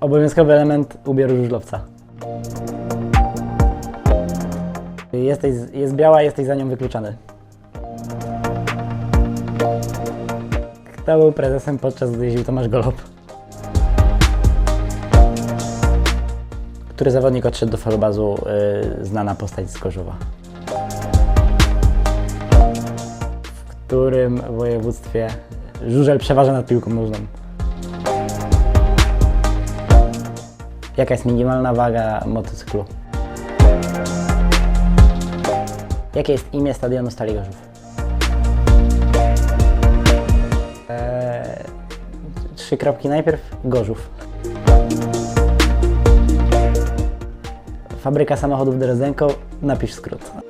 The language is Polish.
Obowiązkowy element ubioru żużlowca. Jesteś, jest biała, jesteś za nią wykluczony. Kto był prezesem podczas gdy jeździł Tomasz Golob? Który zawodnik odszedł do falobazu y, znana postać z Korzowa? W którym województwie żużel przeważa nad piłką nożną? Jaka jest minimalna waga motocyklu? Jakie jest imię stadionu Stali Gorzów? Eee, trzy kropki najpierw. Gorzów. Fabryka samochodów Drezdenko. Napisz skrót.